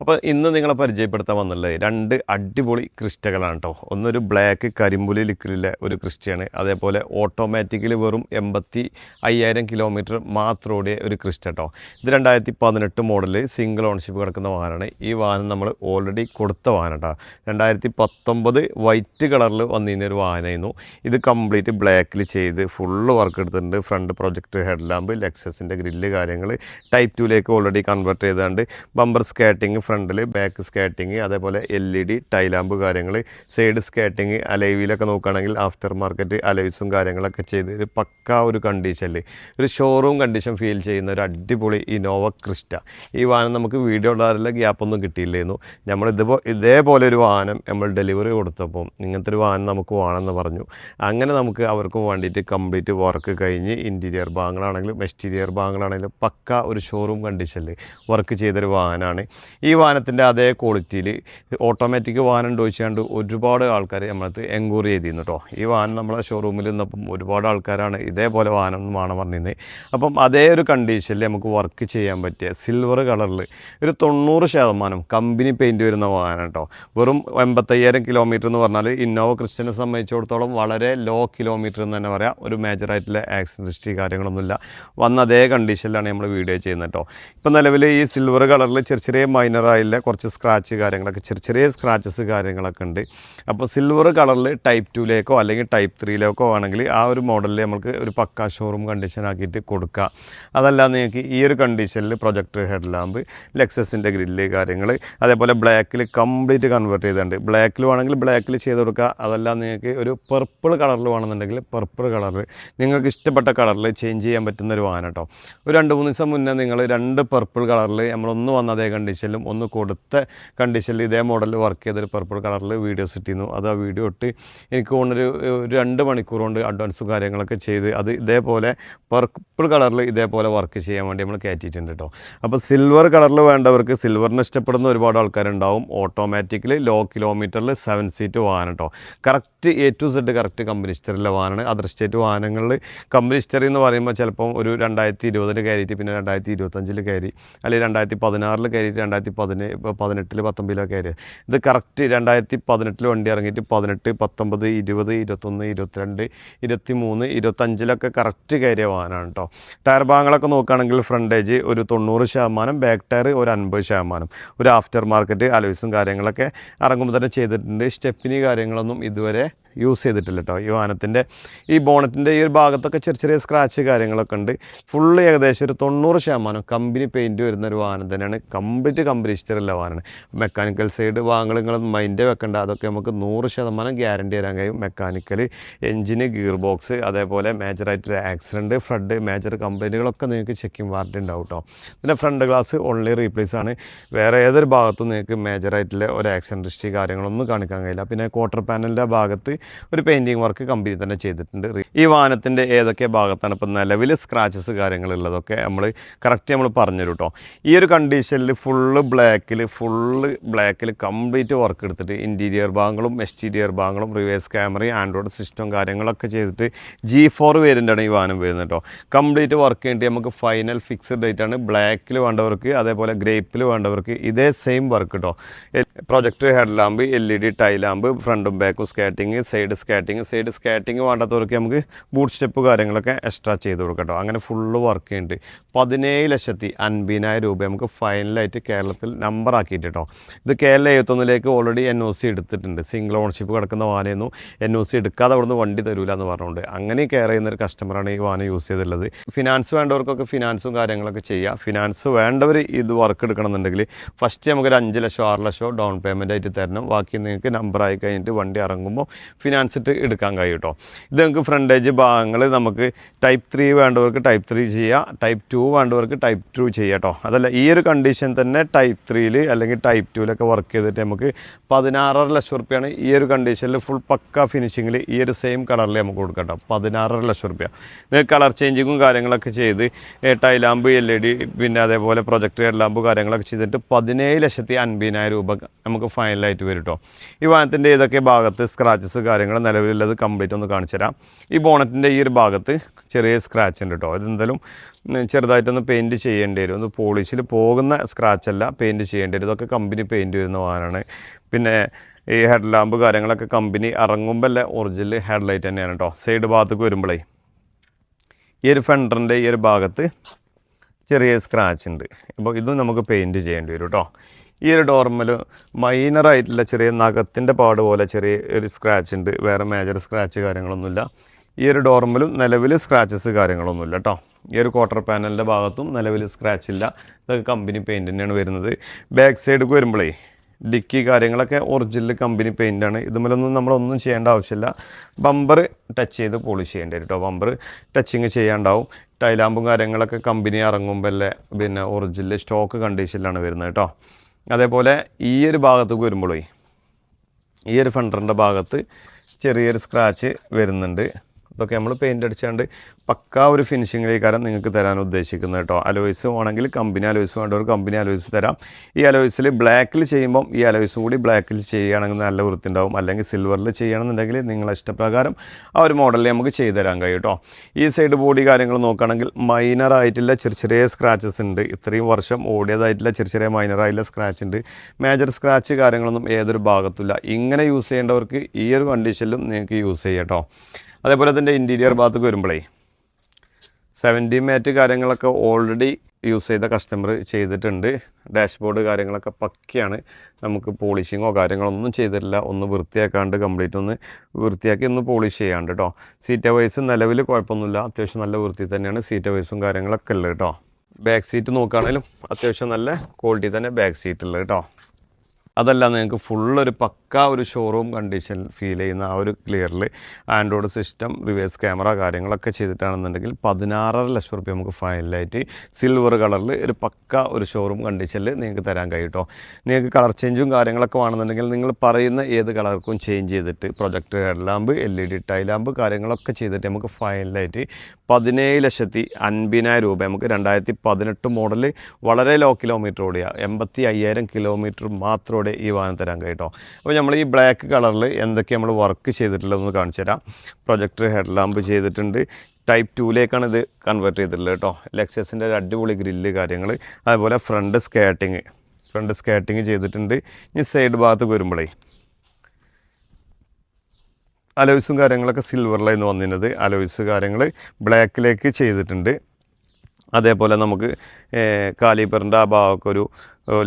അപ്പോൾ ഇന്ന് നിങ്ങളെ പരിചയപ്പെടുത്താൻ വന്നല്ലേ രണ്ട് അടിപൊളി ക്രിസ്റ്റകളാണ് കേട്ടോ ഒന്നൊരു ബ്ലാക്ക് കരിമ്പുലി ലിക്വിഡിലെ ഒരു ക്രിസ്റ്റയാണ്. അതേപോലെ ഓട്ടോമാറ്റിക്കലി വെറും എൺപത്തി അയ്യായിരം കിലോമീറ്റർ മാത്രം ഓടിയ ഒരു ക്രിസ്റ്റ കേട്ടോ ഇത് രണ്ടായിരത്തി പതിനെട്ട് മോഡൽ സിംഗിൾ ഓൺഷിപ്പ് കിടക്കുന്ന വാഹനമാണ്. ഈ വാഹനം നമ്മൾ ഓൾറെഡി കൊടുത്ത വാഹനം കേട്ടോ രണ്ടായിരത്തി പത്തൊമ്പത് വൈറ്റ് കളറിൽ വന്നിരുന്ന ഒരു വാഹനമായിരുന്നു ഇത് കംപ്ലീറ്റ് ബ്ലാക്കിൽ ചെയ്ത് ഫുള്ള് വർക്ക് എടുത്തിട്ടുണ്ട്. ഫ്രണ്ട് പ്രൊജക്ട് ഹെഡ് ലാമ്പ് ലെക്സസിന്റെ ഗ്രില്ല് കാര്യങ്ങൾ ടൈപ്പ് ടൂലേക്ക് ഓൾറെഡി കൺവേർട്ട് ചെയ്താണ്ട്. ബമ്പർ സ്കാറ്റിങ് ഫ്രണ്ടിൽ ബാക്ക് സ്കാറ്റിങ് അതേപോലെ L E D tail lamp കാര്യങ്ങൾ സൈഡ് സ്കാറ്റിങ് അലൈവിലൊക്കെ നോക്കുകയാണെങ്കിൽ ആഫ്റ്റർ മാർക്കറ്റ് അലൈവ്സും കാര്യങ്ങളൊക്കെ ചെയ്ത് ഒരു പക്ക ഒരു കണ്ടീഷനിൽ ഒരു ഷോറൂം കണ്ടീഷൻ ഫീൽ ചെയ്യുന്ന ഒരു അടിപൊളി ഇനോവ ക്രിസ്റ്റ ഈ വാഹനം നമുക്ക് വീഡിയോ ഇടാറില്ല ഗ്യാപ്പൊന്നും കിട്ടിയില്ലായിരുന്നു നമ്മൾ ഇതുപോ ഇതേപോലെ ഒരു വാഹനം നമ്മൾ ഡെലിവറി കൊടുത്തപ്പോൾ ഇങ്ങനത്തെ ഒരു വാഹനം നമുക്ക് വേണമെന്ന് പറഞ്ഞു. അങ്ങനെ നമുക്ക് അവർക്ക് വേണ്ടിയിട്ട് കംപ്ലീറ്റ് വർക്ക് കഴിഞ്ഞ് ഇന്റീരിയർ ഭാഗങ്ങളാണെങ്കിലും എക്സ്റ്റീരിയർ ഭാഗങ്ങളാണെങ്കിലും പക്ക ഒരു ഷോറൂം കണ്ടീഷനിൽ വർക്ക് ചെയ്തൊരു വാഹനമാണ് ഈ വാഹനത്തിന്റെ അതേ ക്വാളിറ്റിയിൽ ഓട്ടോമാറ്റിക് വാഹനം ചോദിച്ചുകൊണ്ട് ഒരുപാട് ആൾക്കാർ നമ്മളത് എൻക്വയറി ചെയ്തിരുന്നു കേട്ടോ. ഈ വാഹനം നമ്മളെ ഷോറൂമിൽ നിന്നപ്പം ഒരുപാട് ആൾക്കാരാണ് ഇതേപോലെ വാഹനം വേണം പറഞ്ഞിരുന്നത് അപ്പം അതേ ഒരു കണ്ടീഷനിൽ നമുക്ക് വർക്ക് ചെയ്യാൻ പറ്റിയ സിൽവർ കളറിൽ ഒരു തൊണ്ണൂറ് ശതമാനം കമ്പനി പെയിന്റ് വരുന്ന വാഹനം കേട്ടോ വെറും എൺപത്തയ്യായിരം കിലോമീറ്റർ എന്ന് പറഞ്ഞാൽ ഇന്നോവ ക്രിസ്ത്യനെ സംബന്ധിച്ചിടത്തോളം വളരെ ലോ കിലോമീറ്റർ എന്ന് തന്നെ പറയാം. ഒരു മേജറായിട്ടുള്ള ആക്സിഡന്റ് ഹിസ്റ്ററി കാര്യങ്ങളൊന്നുമില്ല. വന്ന അതേ കണ്ടീഷനിലാണ് നമ്മൾ വീഡിയോ ചെയ്യുന്നത് കേട്ടോ ഇപ്പം നിലവിൽ ഈ സിൽവർ കളറിൽ ചെറിയ ചെറിയ മൈനറായില്ല കുറച്ച് സ്ക്രാച്ച് കാര്യങ്ങളൊക്കെ ചെറിയ ചെറിയ സ്ക്രാച്ചസ് കാര്യങ്ങളൊക്കെ ഉണ്ട്. അപ്പോൾ സിൽവർ കളറിൽ ടൈപ്പ് ടൂയിലേക്കോ അല്ലെങ്കിൽ ടൈപ്പ് ത്രീയിലേക്കോ ആണെങ്കിൽ ആ ഒരു മോഡലിൽ നമുക്ക് ഒരു പക്ക ഷോറൂം കണ്ടീഷൻ ആക്കിയിട്ട് കൊടുക്കുക അതല്ലാതെ നിങ്ങൾക്ക് ഈ ഒരു കണ്ടീഷനിൽ പ്രൊജക്ടർ ഹെഡ് ലാമ്പ് ലെക്സസിന്റെ ഗ്രില്ല് കാര്യങ്ങൾ അതേപോലെ ബ്ലാക്കിൽ കംപ്ലീറ്റ് കൺവേർട്ട് ചെയ്തിട്ടുണ്ട്. ബ്ലാക്കിൽ വേണമെങ്കിൽ ബ്ലാക്കിൽ ചെയ്ത് കൊടുക്കുക അതല്ലാതെ നിങ്ങൾക്ക് ഒരു പർപ്പിൾ കളറിൽ വേണമെന്നുണ്ടെങ്കിൽ പർപ്പിൾ കളറിൽ നിങ്ങൾക്ക് ഇഷ്ടപ്പെട്ട കളറിൽ ചേഞ്ച് ചെയ്യാൻ പറ്റുന്ന ഒരു വാഹനം കേട്ടോ ഒരു രണ്ട് മൂന്ന് ദിവസം മുന്നേ നിങ്ങൾ രണ്ട് പർപ്പിൾ കളറിൽ നമ്മളൊന്ന് വന്ന അതേ കണ്ടീഷനിലും ഒന്ന് കൊടുത്ത കണ്ടീഷനിൽ ഇതേ മോഡലിൽ വർക്ക് ചെയ്തൊരു പർപ്പിൾ കളറിൽ വീഡിയോസ് ഇട്ടിരുന്നു അത് ആ വീഡിയോ ഇട്ട് എനിക്ക് തോന്നുന്നൊരു ഒരു രണ്ട് മണിക്കൂർ കൊണ്ട് അഡ്വാൻസും കാര്യങ്ങളൊക്കെ ചെയ്ത് അത് ഇതേപോലെ പർപ്പിൾ കളറിൽ ഇതേപോലെ വർക്ക് ചെയ്യാൻ വേണ്ടി നമ്മൾ കയറ്റിയിട്ടുണ്ട് കേട്ടോ അപ്പോൾ സിൽവർ കളറിൽ വേണ്ടവർക്ക് സിൽവറിന് ഇഷ്ടപ്പെടുന്ന ഒരുപാട് ആൾക്കാരുണ്ടാവും. ഓട്ടോമാറ്റിക്കലി ലോ കിലോമീറ്ററിൽ സെവൻ സീറ്റ് വാഹനം കേട്ടോ correct A to Z correct company ഹിസ്റ്ററിലെ വാഹനമാണ്. അതർ സ്റ്റേറ്റ് വാഹനങ്ങളിൽ കമ്പനി ഹിസ്റ്ററി എന്ന് പറയുമ്പോൾ ചിലപ്പം ഒരു രണ്ടായിരത്തി ഇരുപതിൽ കയറിയിട്ട് പിന്നെ രണ്ടായിരത്തി ഇരുപത്തഞ്ചിൽ കയറി അല്ലെങ്കിൽ രണ്ടായിരത്തി പതിനാറിൽ കയറിയിട്ട് രണ്ടായിരത്തി പതിനേ പതിനെട്ടിൽ പത്തൊമ്പതിലൊക്കെ ആയിരുന്നു ഇത് കറക്റ്റ് രണ്ടായിരത്തി പതിനെട്ടിൽ വണ്ടി ഇറങ്ങിയിട്ട് പതിനെട്ട് പത്തൊമ്പത് ഇരുപത് ഇരുപത്തൊന്ന് ഇരുപത്തിരണ്ട് ഇരുപത്തി മൂന്ന് ഇരുപത്തഞ്ചിലൊക്കെ കറക്റ്റ് കയറിയ വാഹനമാണ് കേട്ടോ ടയർ ഭാഗങ്ങളൊക്കെ നോക്കുകയാണെങ്കിൽ ഏജ് ഒരു തൊണ്ണൂറ് ശതമാനം ബാക്ക് ടയർ ഒരു അൻപത് ശതമാനം. ഒരു ആഫ്റ്റർ മാർക്കറ്റ് അലോയ്സും കാര്യങ്ങളൊക്കെ ഇറങ്ങുമ്പോൾ തന്നെ ചെയ്തിട്ടുണ്ട്. സ്റ്റെപ്പിനി കാര്യങ്ങളൊന്നും ഇതുവരെ യൂസ് ചെയ്തിട്ടില്ല കേട്ടോ ഈ വാഹനത്തിന്റെ ഈ ബോണറ്റിന്റെ ഈ ഒരു ഭാഗത്തൊക്കെ ചെറിയ ചെറിയ സ്ക്രാച്ച് കാര്യങ്ങളൊക്കെ ഉണ്ട്. ഫുള്ള് ഏകദേശം ഒരു തൊണ്ണൂറ് ശതമാനം കമ്പനി പെയിന്റ് വരുന്ന ഒരു വാഹനം തന്നെയാണ്. കംപ്ലീറ്റ് കമ്പനി ഇഷ്ടമുള്ള വാഹനമാണ്. മെക്കാനിക്കൽ സൈഡ് വാഹനങ്ങൾ നിങ്ങൾ മൈൻഡ് വെക്കേണ്ട. അതൊക്കെ നമുക്ക് നൂറ് ശതമാനം ഗ്യാരണ്ടി തരാൻ കഴിയും. മെക്കാനിക്കൽ എഞ്ചിന് ഗിയർ ബോക്സ് അതേപോലെ മേജറായിട്ട് ആക്സിഡന്റ് ഫ്രണ്ട് മേജർ കംപ്ലൈന്റുകളൊക്കെ നിങ്ങൾക്ക് ചെക്കിംഗ് വാറണ്ടി ഉണ്ടാവും കേട്ടോ പിന്നെ ഫ്രണ്ട് ഗ്ലാസ് ഓൺലി റീപ്ലേസ് ആണ്. വേറെ ഏതൊരു ഭാഗത്തും നിങ്ങൾക്ക് മേജറായിട്ടുള്ള ഒരു ആക്സിഡന്റ് ഹിസ്റ്ററി കാര്യങ്ങളൊന്നും കാണിക്കാൻ കഴിയില്ല. പിന്നെ ക്വാർട്ടർ പാനലിന്റെ ഭാഗത്ത് ഒരു പെയിന്റിങ് വർക്ക് കമ്പനി തന്നെ ചെയ്തിട്ടുണ്ട്. ഈ വാഹനത്തിന്റെ ഏതൊക്കെ ഭാഗത്താണ് ഇപ്പോൾ നിലവിൽ സ്ക്രാച്ചസ് കാര്യങ്ങളുള്ളതൊക്കെ നമ്മൾ കറക്റ്റ് നമ്മൾ പറഞ്ഞു കേട്ടോ ഈ ഒരു കണ്ടീഷനിൽ ഫുള്ള് ബ്ലാക്കിൽ ഫുള്ള് ബ്ലാക്കിൽ കംപ്ലീറ്റ് വർക്ക് എടുത്തിട്ട് ഇന്റീരിയർ ഭാഗങ്ങളും എക്സ്റ്റീരിയർ ഭാഗങ്ങളും റിവേഴ്സ് ക്യാമറയും ആൻഡ്രോയിഡ് സിസ്റ്റം കാര്യങ്ങളൊക്കെ ചെയ്തിട്ട് ജി ഫോർ വേരിയന്റാണ് ഈ വാഹനം വരുന്നത് കേട്ടോ കംപ്ലീറ്റ് വർക്ക് ചെയ്തിട്ട് നമുക്ക് ഫൈനൽ ഫിക്സ്ഡ് ഡേറ്റ് ആണ്. ബ്ലാക്കിൽ വേണ്ടവർക്ക് അതേപോലെ ഗ്രേപ്പിൽ വേണ്ടവർക്ക് ഇതേ സെയിം വർക്ക് കേട്ടോ projector head lamp L E D tail lamp ഫ്രണ്ടും ബാക്കും സ്കാറ്റിങ് സൈഡ് സ്കാറ്റിങ് സൈഡ് സ്കാറ്റിങ് വേണ്ടാത്തവർക്ക് നമുക്ക് ബൂട്ട് സ്റ്റെപ്പ് കാര്യങ്ങളൊക്കെ എക്സ്ട്രാ ചെയ്ത് കൊടുക്കട്ടോ. അങ്ങനെ ഫുള്ള് വർക്ക് ചെയ്യുന്നുണ്ട് പതിനേഴ് ലക്ഷത്തി അൻപതിനായിരം രൂപ നമുക്ക് ഫൈനലായിട്ട് കേരളത്തിൽ നമ്പർ ആക്കിയിട്ട് കേട്ടോ ഇത് കേരള എഴുപത്തൊന്നിലേക്ക് ഓൾറെഡി എൻ ഒ സി എടുത്തിട്ടുണ്ട്. സിംഗിൾ ഓണർഷിപ്പ് കിടക്കുന്ന വാഹനമായിരുന്നു എൻ ഒ സി എടുക്കാതെ അവിടുന്ന് വണ്ടി തരൂല എന്ന് പറഞ്ഞുകൊണ്ട് അങ്ങനെ കെയർ ചെയ്യുന്ന ഒരു കസ്റ്റമറാണ് ഈ വാഹനം യൂസ് ചെയ്തിട്ടുള്ളത്. ഫിനാൻസ് വേണ്ടവർക്കൊക്കെ ഫിനാൻസും കാര്യങ്ങളൊക്കെ ചെയ്യുക ഫിനാൻസ് വേണ്ടവർ ഇത് വർക്ക് എടുക്കണമെന്നുണ്ടെങ്കിൽ ഫസ്റ്റ് നമുക്കൊരു അഞ്ച് ലക്ഷം ആറ് ലക്ഷം ഡൗൺ പേയ്മെന്റ് ആയിട്ട് തരണം. ബാക്കി നിങ്ങൾക്ക് നമ്പർ ആയി കഴിഞ്ഞിട്ട് വണ്ടി ഇറങ്ങുമ്പോൾ ഫിനാൻസ് ഇട്ട് എടുക്കാൻ കഴിയും കേട്ടോ ഇത് നിങ്ങൾക്ക് ഫ്രണ്ടേജ് ഭാഗങ്ങൾ നമുക്ക് ടൈപ്പ് ത്രീ വേണ്ടവർക്ക് ടൈപ്പ് ത്രീ ചെയ്യാം. ടൈപ്പ് ടു വേണ്ടവർക്ക് ടൈപ്പ് ടു ചെയ്യാം കേട്ടോ അതല്ല ഈ ഒരു കണ്ടീഷൻ തന്നെ ടൈപ്പ് ത്രീയിൽ അല്ലെങ്കിൽ ടൈപ്പ് ടുവിലൊക്കെ വർക്ക് ചെയ്തിട്ട് നമുക്ക് പതിനാറര ലക്ഷം റുപ്യാണ് ഈ ഒരു കണ്ടീഷനിൽ ഫുൾ പക്ക ഫിനിഷിങ്ങിൽ ഈ ഒരു സെയിം കളറിൽ നമുക്ക് കൊടുക്കാം കേട്ടോ പതിനാറര ലക്ഷം റുപ്യ. നിങ്ങൾക്ക് കളർ ചേഞ്ചിങ്ങും കാര്യങ്ങളൊക്കെ ചെയ്ത് ടൈലാമ്പ് എൽ ഇ ഡി പിന്നെ അതേപോലെ പ്രൊജക്ടർ ലാമ്പ് കാര്യങ്ങളൊക്കെ ചെയ്തിട്ട് പതിനേഴ് ലക്ഷത്തി അൻപതിനായിരം രൂപ നമുക്ക് ഫൈനലായിട്ട് വരും കേട്ടോ ഈ വാഹനത്തിന്റെ ഏതൊക്കെ ഭാഗത്ത് സ്ക്രാച്ചസ് കാര്യങ്ങൾ നിലവിലുള്ളത് കംപ്ലീറ്റ് ഒന്ന് കാണിച്ചു തരാം. ഈ ബോണറ്റിന്റെ ഈ ഒരു ഭാഗത്ത് ചെറിയ സ്ക്രാച്ച് ഉണ്ട് കേട്ടോ ഇതെന്തായാലും ഉം, ചെറുതായിട്ടൊന്ന് പെയിന്റ് ചെയ്യേണ്ടി വരും. ഒന്ന് പോളിഷിൽ പോകുന്ന സ്ക്രാച്ച് അല്ല പെയിന്റ് ചെയ്യേണ്ടി വരും. ഇതൊക്കെ കമ്പനി പെയിന്റ് വരുന്ന വാഹനമാണ്. പിന്നെ ഈ ഹെഡ് ലാമ്പ് കാര്യങ്ങളൊക്കെ കമ്പനി ഇറങ്ങുമ്പോൾ അല്ലേ ഒറിജിനൽ ഹെഡ് ലൈറ്റ് തന്നെയാണ് കേട്ടോ സൈഡ് ഭാഗത്തേക്ക് വരുമ്പോഴേ ഈ ഒരു ഫെൻഡറിന്റെ ഈ ഒരു ഭാഗത്ത് ചെറിയ സ്ക്രാച്ച് ഉണ്ട്. അപ്പോൾ ഇതും നമുക്ക് പെയിന്റ് ചെയ്യേണ്ടി വരും കേട്ടോ ഈ ഒരു ഡോർമൽ മൈനറായിട്ടുള്ള ചെറിയ നഖത്തിന്റെ പാട് പോലെ ചെറിയ ഒരു സ്ക്രാച്ച് ഉണ്ട്. വേറെ മേജർ സ്ക്രാച്ച് കാര്യങ്ങളൊന്നുമില്ല. ഈ ഒരു ഡോർമലും നിലവിൽ സ്ക്രാച്ചസ് കാര്യങ്ങളൊന്നുമില്ല കേട്ടോ ഈ ഒരു ക്വാർട്ടർ പാനലിന്റെ ഭാഗത്തും നിലവിൽ സ്ക്രാച്ച് ഇല്ല. ഇതൊക്കെ കമ്പനി പെയിന്റ് തന്നെയാണ് വരുന്നത്. ബാക്ക് സൈഡിലേക്ക് വരുമ്പോഴേ ഡിക്കി കാര്യങ്ങളൊക്കെ ഒറിജിനൽ കമ്പനി പെയിന്റാണ് ഇതുമല്ലൊന്നും നമ്മളൊന്നും ചെയ്യേണ്ട ആവശ്യമില്ല. ബമ്പർ ടച്ച് ചെയ്ത് പോളിഷ് ചെയ്യേണ്ടി വരും കേട്ടോ ബമ്പർ ടച്ചിങ് ചെയ്യാണ്ടാവും. ടൈലാമ്പും കാര്യങ്ങളൊക്കെ കമ്പനി ഇറങ്ങുമ്പോൾ അല്ലേ പിന്നെ ഒറിജിനൽ സ്റ്റോക്ക് കണ്ടീഷനിലാണ് വരുന്നത് കേട്ടോ അതേപോലെ ഈ ഒരു ഭാഗത്തേക്ക് വരുമ്പോഴേ ഈ ഒരു ഫണ്ടറിന്റെ ഭാഗത്ത് ചെറിയൊരു സ്ക്രാച്ച് വരുന്നുണ്ട്. ഇതൊക്കെ നമ്മൾ പെയിന്റ് അടിച്ചാണ്ട് പക്കാ ഒരു ഫിനിഷിങ്ങിലേക്കാരം നിങ്ങൾക്ക് തരാൻ ഉദ്ദേശിക്കുന്നത് കേട്ടോ. അലോയ്സ് വേണമെങ്കിൽ കമ്പനി അലോയ്സ് വേണ്ട ഒരു കമ്പനി അലോയ്സ് തരാം. ഈ അലോയ്സിൽ ബ്ലാക്കിൽ ചെയ്യുമ്പം ഈ അലോയ്സും കൂടി ബ്ലാക്കിൽ ചെയ്യുകയാണെങ്കിൽ നല്ല വൃത്തിണ്ടാവും അല്ലെങ്കിൽ സിൽവറിൽ ചെയ്യണമെന്നുണ്ടെങ്കിൽ നിങ്ങളെ ഇഷ്ടപ്രകാരം ആ ഒരു മോഡലിൽ നമുക്ക് ചെയ്തു തരാൻ കഴിയും കേട്ടോ. ഈ സൈഡ് ബോഡി കാര്യങ്ങൾ നോക്കുകയാണെങ്കിൽ മൈനർ ആയിട്ടുള്ള ചെറിയ ചെറിയ സ്ക്രാച്ചസ് ഉണ്ട്. ഇത്രയും വർഷം ഓടിയതായിട്ടുള്ള ചെറിയ ചെറിയ ആയിട്ടുള്ള സ്ക്രാച്ച് ഉണ്ട്. മേജർ സ്ക്രാച്ച് കാര്യങ്ങളൊന്നും ഏതൊരു ഭാഗത്തുമില്ല ഇങ്ങനെ യൂസ് ചെയ്യേണ്ടവർക്ക് ഈ ഒരു കണ്ടീഷനിലും നിങ്ങൾക്ക് യൂസ് ചെയ്യാം കേട്ടോ. അതേപോലെ തന്നെ ഇന്റീരിയർ ഭാഗത്തേക്ക് വരുമ്പോഴേ സെവന്റി മാറ്റ് കാര്യങ്ങളൊക്കെ ഓൾറെഡി യൂസ് ചെയ്ത കസ്റ്റമർ ചെയ്തിട്ടുണ്ട്. ഡാഷ്ബോർഡ് കാര്യങ്ങളൊക്കെ പക്കയാണ്. നമുക്ക് പോളിഷിങ്ങോ കാര്യങ്ങളൊന്നും ചെയ്തിട്ടില്ല. ഒന്ന് വൃത്തിയാക്കാണ്ട് കംപ്ലീറ്റ് ഒന്ന് വൃത്തിയാക്കി ഒന്ന് പോളിഷ് ചെയ്യാണ്ട് കേട്ടോ സീറ്റ വൈസ് നിലവിൽ കുഴപ്പമൊന്നുമില്ല. അത്യാവശ്യം നല്ല വൃത്തി തന്നെയാണ് സീറ്റ വൈസും കാര്യങ്ങളൊക്കെ ഉള്ളത് കേട്ടോ ബാക്ക് സീറ്റ് നോക്കുകയാണെങ്കിലും അത്യാവശ്യം നല്ല ക്വാളിറ്റി തന്നെ ബാക്ക് സീറ്റ് ഉള്ളത് കേട്ടോ അതല്ല നിങ്ങൾക്ക് ഫുള്ളൊരു പക്ക ഒരു ഷോറൂം കണ്ടീഷൻ ഫീൽ ചെയ്യുന്ന ആ ഒരു ക്ലിയറിൽ ആൻഡ്രോയിഡ് സിസ്റ്റം റിവേഴ്സ് ക്യാമറ കാര്യങ്ങളൊക്കെ ചെയ്തിട്ടാണെന്നുണ്ടെങ്കിൽ പതിനാറര ലക്ഷം റുപ്യ നമുക്ക് ഫൈനലായിട്ട് സിൽവർ കളറിൽ ഒരു പക്ക ഒരു ഷോറൂം കണ്ടീഷനിൽ നിങ്ങൾക്ക് തരാൻ കഴിയും കേട്ടോ നിങ്ങൾക്ക് കളർ ചേഞ്ചും കാര്യങ്ങളൊക്കെ വേണമെന്നുണ്ടെങ്കിൽ നിങ്ങൾ പറയുന്ന ഏത് കളർക്കും ചേഞ്ച് ചെയ്തിട്ട് project head lamp L E D tail lamp കാര്യങ്ങളൊക്കെ ചെയ്തിട്ട് നമുക്ക് ഫൈനലായിട്ട് പതിനേഴ് ലക്ഷത്തി അൻപതിനായിരം രൂപ. നമുക്ക് രണ്ടായിരത്തി പതിനെട്ട് മോഡൽ വളരെ ലോ കിലോമീറ്റർ ഓടിയ എൺപത്തി അയ്യായിരം കിലോമീറ്റർ മാത്രം ഓടിയ ഈ വാഹനം തരാൻ കേട്ടോ അപ്പോൾ നമ്മൾ ഈ ബ്ലാക്ക് കളറിൽ എന്തൊക്കെ നമ്മൾ വർക്ക് ചെയ്തിട്ടുള്ളതെന്ന് കാണിച്ചു തരാം. പ്രൊജക്ടർ ഹെഡ് ലാമ്പ് ചെയ്തിട്ടുണ്ട്. ടൈപ്പ് ടൂയിലേക്കാണ് ഇത് കൺവേർട്ട് ചെയ്തിട്ടുള്ളത് കേട്ടോ ലെക്സസിന്റെ ഒരു അടിപൊളി ഗ്രില്ല് കാര്യങ്ങൾ. അതുപോലെ ഫ്രണ്ട് സ്കേട്ടിങ് ഫ്രണ്ട് സ്കേട്ടിങ് ചെയ്തിട്ടുണ്ട്. ഇനി സൈഡ് ഭാഗത്ത് വരുമ്പോഴേ അലോയ്സും കാര്യങ്ങളൊക്കെ സിൽവറിലായിരുന്നു വന്നിരുന്നത്. അലോയ്സ് കാര്യങ്ങൾ ബ്ലാക്കിലേക്ക് ചെയ്തിട്ടുണ്ട്. അതേപോലെ നമുക്ക് കാലിപ്പറിന്റെ ആ ഭാഗമൊക്കെ ഒരു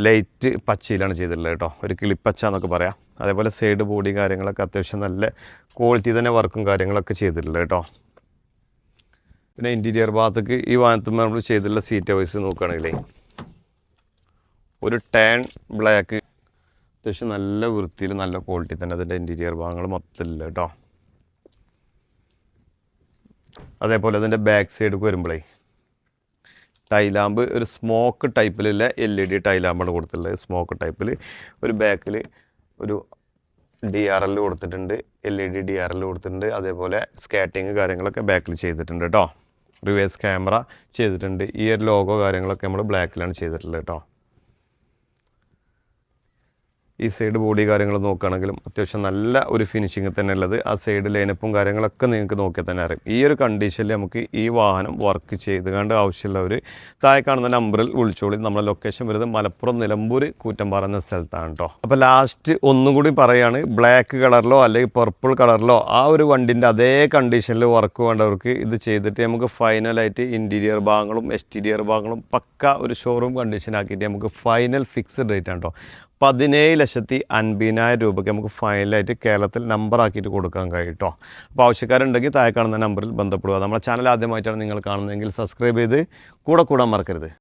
ലൈറ്റ് പച്ചയിലാണ് ചെയ്തിട്ടുള്ളത് കേട്ടോ. ഒരു കിളിപ്പച്ച എന്നൊക്കെ പറയാം. അതേപോലെ സൈഡ് ബോഡി കാര്യങ്ങളൊക്കെ അത്യാവശ്യം നല്ല ക്വാളിറ്റി തന്നെ വർക്കും കാര്യങ്ങളൊക്കെ ചെയ്തിട്ടുള്ളത് കേട്ടോ. പിന്നെ ഇന്റീരിയർ ഭാഗത്തേക്ക് ഈ വാഹനത്തിൽ നമ്മൾ ചെയ്തിട്ടുള്ള സീറ്റ് വൈസ് നോക്കുകയാണെങ്കിലേ ഒരു ടേൺ ബ്ലാക്ക് അത്യാവശ്യം നല്ല വൃത്തിയിൽ നല്ല ക്വാളിറ്റി തന്നെ അതിന്റെ ഇന്റീരിയർ ഭാഗങ്ങൾ മൊത്തമില്ല കേട്ടോ. അതേപോലെ അതിന്റെ ബാക്ക് സൈഡിൽ വരുമ്പോഴേ ടൈലാമ്പ് ഒരു സ്മോക്ക് ടൈപ്പിലുള്ള എൽ ഇ ഡി ടൈലാമ്പാണ് കൊടുത്തിട്ടുള്ളത്. സ്മോക്ക് ടൈപ്പിൽ ഒരു ബാക്കിൽ ഒരു ഡി ആർ എൽ കൊടുത്തിട്ടുണ്ട് L E D D R L കൊടുത്തിട്ടുണ്ട് അതേപോലെ സ്കാറ്റിങ് കാര്യങ്ങളൊക്കെ ബാക്കിൽ ചെയ്തിട്ടുണ്ട് കേട്ടോ റിവേഴ്സ് ക്യാമറ ചെയ്തിട്ടുണ്ട്. ഈ ഒരു ലോഗോ കാര്യങ്ങളൊക്കെ നമ്മൾ ബ്ലാക്കിലാണ് ചെയ്തിട്ടുള്ളത് കേട്ടോ ഈ സൈഡ് ബോഡി കാര്യങ്ങൾ നോക്കുകയാണെങ്കിലും അത്യാവശ്യം നല്ല ഒരു ഫിനിഷിങ് തന്നെ ഉള്ളത്. ആ സൈഡ് ലൈനപ്പും കാര്യങ്ങളൊക്കെ നിങ്ങൾക്ക് നോക്കിയാൽ തന്നെ അറിയാം. ഈ ഒരു കണ്ടീഷനിൽ നമുക്ക് ഈ വാഹനം വർക്ക് ചെയ്ത് കണ്ട് ആവശ്യമുള്ളവർ താഴെ കാണുന്ന നമ്പറിൽ വിളിച്ചോളി. നമ്മുടെ ലൊക്കേഷൻ വരുന്നത് മലപ്പുറം നിലമ്പൂർ കൂറ്റമ്പാറ എന്ന സ്ഥലത്താണ് കേട്ടോ അപ്പോൾ ലാസ്റ്റ് ഒന്നും കൂടി പറയുകയാണ് ബ്ലാക്ക് കളറിലോ അല്ലെങ്കിൽ പർപ്പിൾ കളറിലോ ആ ഒരു വണ്ടിന്റെ അതേ കണ്ടീഷനിൽ വർക്ക് വേണ്ടവർക്ക് ഇത് ചെയ്തിട്ട് നമുക്ക് ഫൈനലായിട്ട് ഇന്റീരിയർ ഭാഗങ്ങളും എക്സ്റ്റീരിയർ ഭാഗങ്ങളും പക്ക ഒരു ഷോറൂം കണ്ടീഷൻ ആക്കിയിട്ട് നമുക്ക് ഫൈനൽ ഫിക്സ്ഡ് റേറ്റ് ആണ് കേട്ടോ പതിനേഴ് ലക്ഷത്തി അൻപതിനായിരം രൂപയ്ക്ക് നമുക്ക് ഫൈനലായിട്ട് കേരളത്തിൽ നമ്പർ ആക്കിയിട്ട് കൊടുക്കാൻ കഴിയും കേട്ടോ അപ്പോൾ ആവശ്യക്കാരുണ്ടെങ്കിൽ താഴെ കാണുന്ന നമ്പറിൽ ബന്ധപ്പെടുക. നമ്മുടെ ചാനൽ ആദ്യമായിട്ടാണ് നിങ്ങൾ കാണുന്നതെങ്കിൽ സബ്സ്ക്രൈബ് ചെയ്ത് കൂടെ കൂടാൻ മറക്കരുത്.